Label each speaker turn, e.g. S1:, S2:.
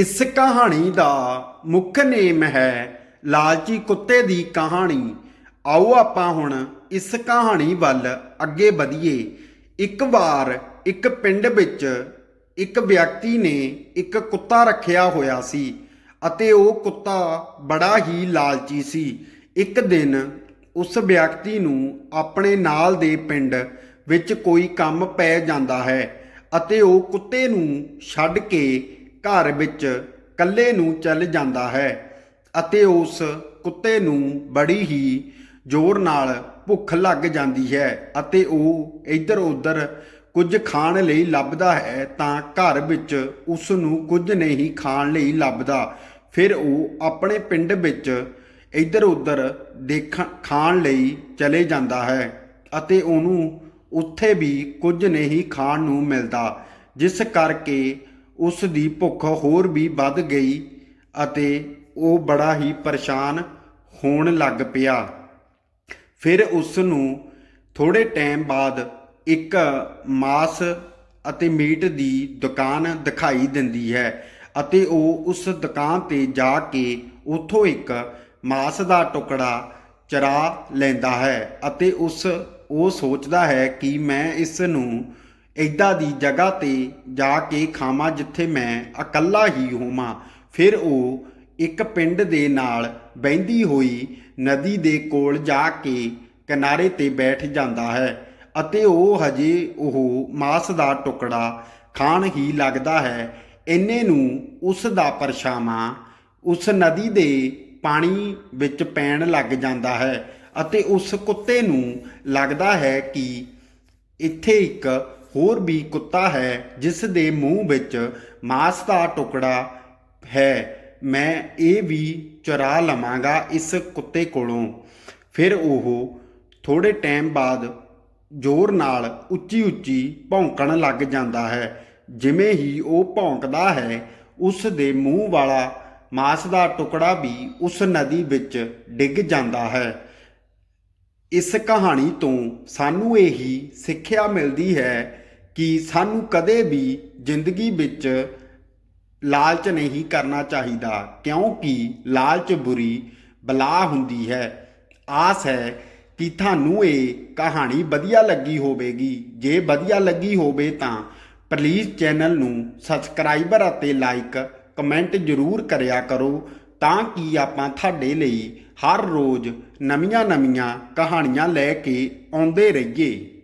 S1: ਇਸ ਕਹਾਣੀ ਦਾ ਮੁੱਖ ਨੇਮ ਹੈ ਲਾਲਚੀ ਕੁੱਤੇ ਦੀ ਕਹਾਣੀ। ਆਓ ਆਪਾਂ ਹੁਣ ਇਸ ਕਹਾਣੀ ਵੱਲ ਅੱਗੇ ਵਧੀਏ। ਇੱਕ ਵਾਰ ਇੱਕ ਪਿੰਡ ਵਿੱਚ ਇੱਕ ਵਿਅਕਤੀ ਨੇ ਇੱਕ ਕੁੱਤਾ ਰੱਖਿਆ ਹੋਇਆ ਸੀ ਅਤੇ ਉਹ ਕੁੱਤਾ ਬੜਾ ਹੀ ਲਾਲਚੀ ਸੀ। ਇੱਕ ਦਿਨ ਉਸ ਵਿਅਕਤੀ ਨੂੰ ਆਪਣੇ ਨਾਲ ਦੇ ਪਿੰਡ ਵਿੱਚ ਕੋਈ ਕੰਮ ਪੈ ਜਾਂਦਾ ਹੈ ਅਤੇ ਉਹ ਕੁੱਤੇ ਨੂੰ ਛੱਡ ਕੇ ਘਰ ਵਿੱਚ ਇਕੱਲੇ ਨੂੰ ਚੱਲ ਜਾਂਦਾ ਹੈ ਅਤੇ ਉਸ ਕੁੱਤੇ ਨੂੰ ਬੜੀ ਹੀ ਜ਼ੋਰ ਨਾਲ ਭੁੱਖ ਲੱਗ ਜਾਂਦੀ ਹੈ ਅਤੇ ਉਹ ਇੱਧਰ ਉੱਧਰ ਕੁਝ ਖਾਣ ਲਈ ਲੱਭਦਾ ਹੈ ਤਾਂ ਘਰ ਵਿੱਚ ਉਸ ਨੂੰ ਕੁਝ ਨਹੀਂ ਖਾਣ ਲਈ ਲੱਭਦਾ। ਫਿਰ ਉਹ ਆਪਣੇ ਪਿੰਡ ਵਿੱਚ ਇੱਧਰ ਉੱਧਰ ਦੇਖਣ, ਖਾਣ ਲਈ ਚਲੇ ਜਾਂਦਾ ਹੈ ਅਤੇ ਉਹਨੂੰ ਉੱਥੇ ਵੀ ਕੁਝ ਨਹੀਂ ਖਾਣ ਨੂੰ ਮਿਲਦਾ, ਜਿਸ ਕਰਕੇ ਉਸ ਦੀ ਭੁੱਖ ਹੋਰ ਵੀ ਵੱਧ ਗਈ ਅਤੇ ਉਹ ਬੜਾ ਹੀ ਪਰੇਸ਼ਾਨ ਹੋਣ ਲੱਗ ਪਿਆ। ਫਿਰ ਉਸ ਨੂੰ ਥੋੜੇ ਟਾਈਮ ਬਾਅਦ ਇੱਕ ਮਾਸ ਅਤੇ ਮੀਟ ਦੀ ਦੁਕਾਨ ਦਿਖਾਈ ਦਿੰਦੀ ਹੈ ਅਤੇ ਉਹ ਉਸ ਦੁਕਾਨ ਤੇ ਜਾ ਕੇ ਉੱਥੋਂ ਇੱਕ ਮਾਸ ਦਾ ਟੁਕੜਾ ਚਰਾ ਲੈਂਦਾ ਹੈ ਅਤੇ ਉਸ, ਉਹ ਸੋਚਦਾ ਹੈ ਕਿ ਮੈਂ ਇਸ ਨੂੰ ਏਦਾਂ ਦੀ ਜਗ੍ਹਾ ਤੇ ਜਾ ਕੇ ਖਾਵਾਂ ਜਿੱਥੇ ਮੈਂ ਇਕੱਲਾ ਹੀ ਹੋਵਾਂ। ਫਿਰ ਉਹ ਇੱਕ ਪਿੰਡ ਦੇ ਨਾਲ ਬਹਿੰਦੀ ਹੋਈ ਨਦੀ ਦੇ ਕੋਲ ਜਾ ਕੇ ਕਿਨਾਰੇ ਤੇ ਬੈਠ ਜਾਂਦਾ ਹੈ ਅਤੇ ਉਹ ਹਜੇ ਉਹ ਮਾਸ ਦਾ ਟੁਕੜਾ ਖਾਣ ਹੀ ਲੱਗਦਾ ਹੈ। ਇੰਨੇ ਨੂੰ ਉਸ ਦਾ ਪਰਛਾਵਾਂ ਉਸ ਨਦੀ ਦੇ ਪਾਣੀ ਵਿੱਚ ਪੈਣ ਲੱਗ ਜਾਂਦਾ ਹੈ ਅਤੇ ਉਸ ਕੁੱਤੇ ਨੂੰ ਲੱਗਦਾ ਹੈ ਕਿ ਇੱਥੇ ਇੱਕ ਹੋਰ ਵੀ ਕੁੱਤਾ ਹੈ ਜਿਸ ਦੇ ਮੂੰਹ ਵਿੱਚ ਮਾਸ ਦਾ ਟੁਕੜਾ ਹੈ। ਮੈਂ ਇਹ ਵੀ ਚੁਰਾ ਲਵਾਂਗਾ ਇਸ ਕੁੱਤੇ ਕੋਲੋਂ। ਫਿਰ ਉਹ ਥੋੜੇ ਟਾਈਮ ਬਾਅਦ ਜ਼ੋਰ ਨਾਲ ਉੱਚੀ ਉੱਚੀ ਭੌਂਕਣ ਲੱਗ ਜਾਂਦਾ ਹੈ। ਜਿਵੇਂ ਹੀ ਉਹ ਭੌਂਕਦਾ ਹੈ, ਉਸ ਦੇ ਮੂੰਹ ਵਾਲਾ ਮਾਸ ਦਾ ਟੁਕੜਾ ਵੀ ਉਸ ਨਦੀ ਵਿੱਚ ਡਿੱਗ ਜਾਂਦਾ ਹੈ। ਇਸ ਕਹਾਣੀ ਤੋਂ ਸਾਨੂੰ ਇਹੀ ਸਿੱਖਿਆ ਮਿਲਦੀ ਹੈ ਕਿ ਸਾਨੂੰ ਕਦੇ ਵੀ ਜ਼ਿੰਦਗੀ ਵਿੱਚ ਲਾਲਚ ਨਹੀਂ ਕਰਨਾ ਚਾਹੀਦਾ, ਕਿਉਂਕਿ ਲਾਲਚ ਬੁਰੀ ਬਲਾ ਹੁੰਦੀ ਹੈ। ਆਸ ਹੈ ਕਿ ਤੁਹਾਨੂੰ ਇਹ ਕਹਾਣੀ ਵਧੀਆ ਲੱਗੀ ਹੋਵੇਗੀ। ਜੇ ਵਧੀਆ ਲੱਗੀ ਹੋਵੇ ਤਾਂ ਪਲੀਜ਼ ਚੈਨਲ ਨੂੰ ਸਬਸਕ੍ਰਾਈਬਰ ਅਤੇ ਲਾਈਕ ਕਮੈਂਟ ਜ਼ਰੂਰ ਕਰਿਆ ਕਰੋ ਤਾਂ ਕਿ ਆਪਾਂ ਤੁਹਾਡੇ ਲਈ ਹਰ ਰੋਜ਼ ਨਵੀਆਂ-ਨਵੀਆਂ ਕਹਾਣੀਆਂ ਲੈ ਕੇ ਆਉਂਦੇ ਰਹੀਏ।